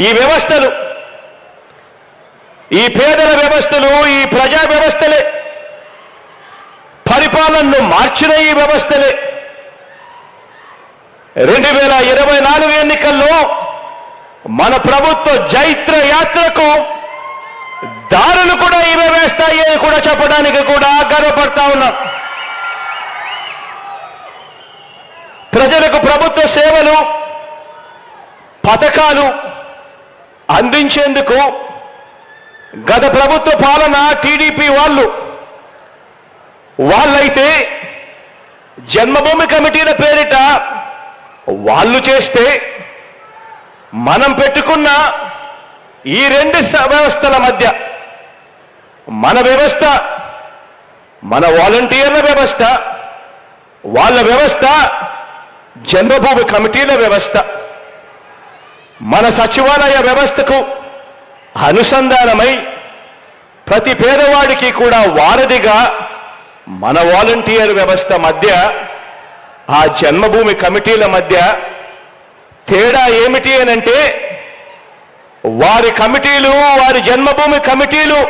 ఈ వ్యవస్థలు. ఈ పేదల వ్యవస్థలు ఈ ప్రజా వ్యవస్థలే. పరిపాలనను మార్చిన ఈ వ్యవస్థలే. రెండు వేల ఇరవై నాలుగు ఎన్నికల్లో మన ప్రభుత్వ జైత్ర యాత్రకు దారులు కూడా ఇవే వేస్తాయి అని కూడా చెప్పడానికి కూడా గర్వపడతా ఉన్నాం. ప్రజలకు ప్రభుత్వ సేవలు పథకాలు అందించేందుకు గత ప్రభుత్వ పాలన టీడీపీ వాళ్ళు వాళ్ళైతే జన్మభూమి కమిటీల పేరిట వాళ్ళు చేస్తే మనం పెట్టుకున్న ఈ రెండు వ్యవస్థల మధ్య మన వ్యవస్థ మన వాలంటీర్ల వ్యవస్థ వాళ్ళ వ్యవస్థ జన్మభూమి కమిటీల వ్యవస్థ. మన సచివాలయ వ్యవస్థకు అనుసంధానమై ప్రతి పేదవాడికి కూడా వారధిగా మన వాలంటీర్ వ్యవస్థ మధ్య ఆ జన్మభూమి కమిటీల మధ్య తేడా ఏమిటి అనంటే వారి కమిటీలు వారి జన్మభూమి కమిటీలు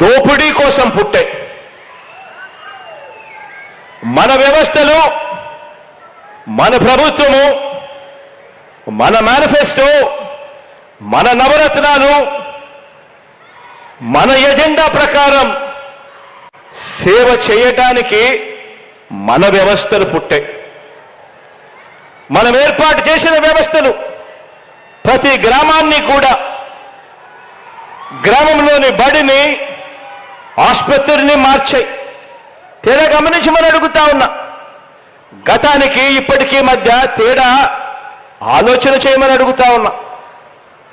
దోపిడీ కోసం పుట్టాయి మన వ్యవస్థలు మన ప్రభుత్వము మన మేనిఫెస్టో మన నవరత్నాలు మన ఎజెండా ప్రకారం సేవ చేయటానికి మన వ్యవస్థలు పుట్టాయి మనం ఏర్పాటు చేసిన వ్యవస్థలు ప్రతి గ్రామాన్ని కూడా గ్రామంలోని బడిని ఆసుపత్రిని మార్చాయి తేడా గమనించమని అడుగుతా ఉన్నా. గతానికి ఇప్పటికీ మధ్య తేడా ఆలోచన చేయమని అడుగుతా ఉన్నా.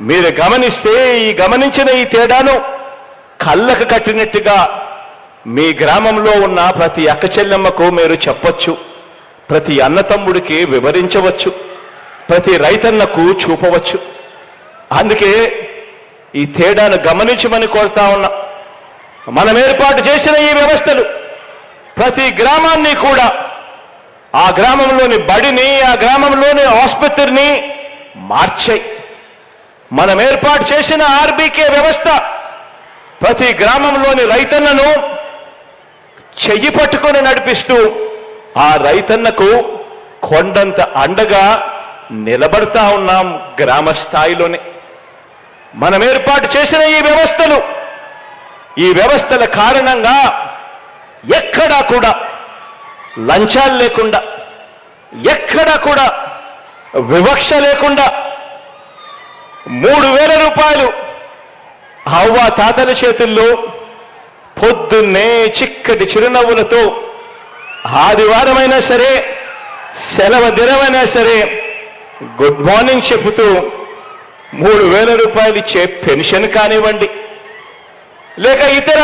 మీరు గమనిస్తే ఈ గమనించిన ఈ తేడాను కళ్ళకు కట్టినట్టుగా మీ గ్రామంలో ఉన్న ప్రతి అక్క చెల్లెమ్మకు మీరు చెప్పొచ్చు. ప్రతి అన్నతమ్ముడికి వివరించవచ్చు. ప్రతి రైతన్నకు చూపవచ్చు. అందుకే ఈ తేడాను గమనించమని కోరుతా ఉన్నా. మనం ఏర్పాటు చేసిన ఈ వ్యవస్థలు ప్రతి గ్రామాన్ని కూడా ఆ గ్రామంలోని బడిని ఆ గ్రామంలోని ఆసుపత్రిని మార్చాయి మనం ఏర్పాటు చేసిన ఆర్బీకే వ్యవస్థ ప్రతి గ్రామంలోని రైతన్నను చెయ్యి పట్టుకొని నడిపిస్తూ ఆ రైతన్నకు కొండంత అండగా నిలబడతా ఉన్నాం గ్రామ స్థాయిలోనే మనం ఏర్పాటు చేసిన ఈ వ్యవస్థలు ఈ వ్యవస్థల కారణంగా ఎక్కడా కూడా లంచాలు లేకుండా ఎక్కడా కూడా వివక్ష లేకుండా మూడు వేల రూపాయలు అవ్వ తాతల చేతుల్లో పొద్దున్నే చిక్కటి చిరునవ్వులతో ఆదివారమైనా సరే సెలవు దినమైనా సరే గుడ్ మార్నింగ్ చెబుతూ మూడు వేల రూపాయలు ఇచ్చే పెన్షన్ కానివ్వండి లేక ఇతర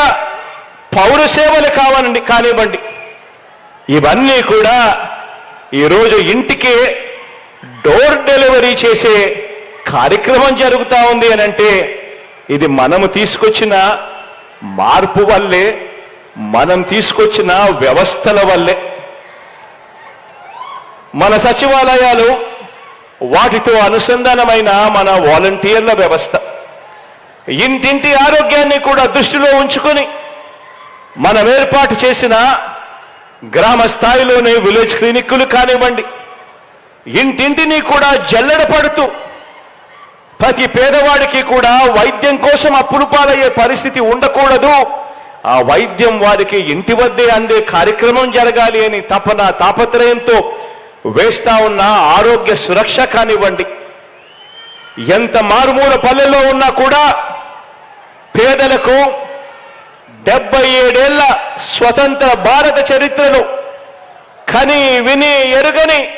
పౌర సేవలు కావాలండి కానివ్వండి. ఇవన్నీ కూడా ఈరోజు ఇంటికి డోర్ డెలివరీ చేసే కార్యక్రమం జరుగుతూ ఉంది అని అంటే ఇది మనము తీసుకొచ్చిన మార్పు వల్లే మనం తీసుకొచ్చిన వ్యవస్థల వల్లే. మన సచివాలయాలు వాటితో అనుసంధానమైన మన వాలంటీర్ల వ్యవస్థ. ఇంటింటి ఆరోగ్యాన్ని కూడా దృష్టిలో ఉంచుకొని మనం ఏర్పాటు చేసిన గ్రామ స్థాయిలోనే విలేజ్ క్లినిక్కులు కానివ్వండి ఇంటింటిని కూడా జల్లెడ పడుతూ ప్రతి పేదవాడికి కూడా వైద్యం కోసం అప్పులు పాలయ్యే పరిస్థితి ఉండకూడదు. ఆ వైద్యం వారికి ఇంటి వద్దే అందే కార్యక్రమం జరగాలి అని తపన తాపత్రయంతో వేస్తా ఉన్న ఆరోగ్య సురక్ష కానివ్వండి. ఎంత మారుమూల పల్లెల్లో ఉన్నా కూడా పేదలకు డెబ్బై ఏడేళ్ళ స్వతంత్ర భారత చరిత్రను కని విని ఎరుగని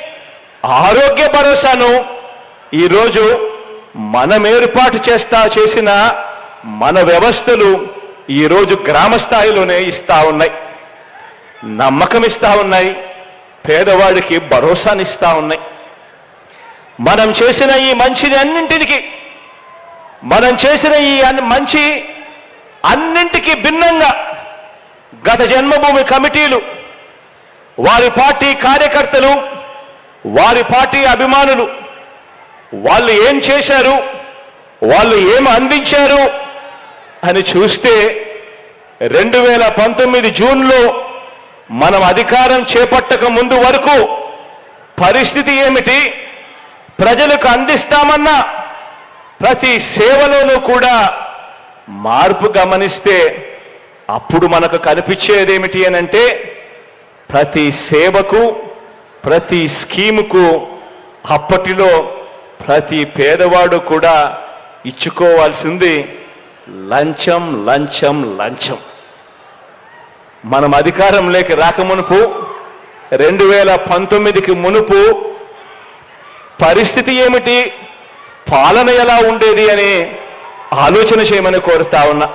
ఆరోగ్య భరోసాను ఈరోజు మనం ఏర్పాటు చేస్తా చేసిన మన వ్యవస్థలు ఈరోజు గ్రామ స్థాయిలోనే ఇస్తా ఉన్నాయి. నమ్మకం ఇస్తా ఉన్నాయి. పేదవాడికి భరోసానిస్తా ఉన్నాయి. మనం చేసిన ఈ మంచిని అన్నింటికి మనం చేసిన ఈ అన్ని మంచి అన్నింటికీ భిన్నంగా గత జన్మభూమి కమిటీలు వారి పార్టీ కార్యకర్తలు వారి పార్టీ అభిమానులు వాళ్ళు ఏం చేశారు వాళ్ళు ఏం అందించారు అని చూస్తే రెండు వేల పంతొమ్మిది జూన్లో మనం అధికారం చేపట్టక ముందు వరకు పరిస్థితి ఏమిటి? ప్రజలకు అందిస్తామన్న ప్రతి సేవలోనూ కూడా మార్పు గమనిస్తే అప్పుడు మనకు కనిపించేదేమిటి అని అంటే ప్రతి సేవకు ప్రతి స్కీముకు అప్పటిలో ప్రతి పేదవాడు కూడా ఇచ్చుకోవాల్సింది లంచం లంచం లంచం. మనం అధికారంలోకి రాకమునుపు రెండు వేల పంతొమ్మిదికి మునుపు పరిస్థితి ఏమిటి? పాలన ఎలా ఉండేది అని ఆలోచన చేయమని కోరుతా ఉన్నా.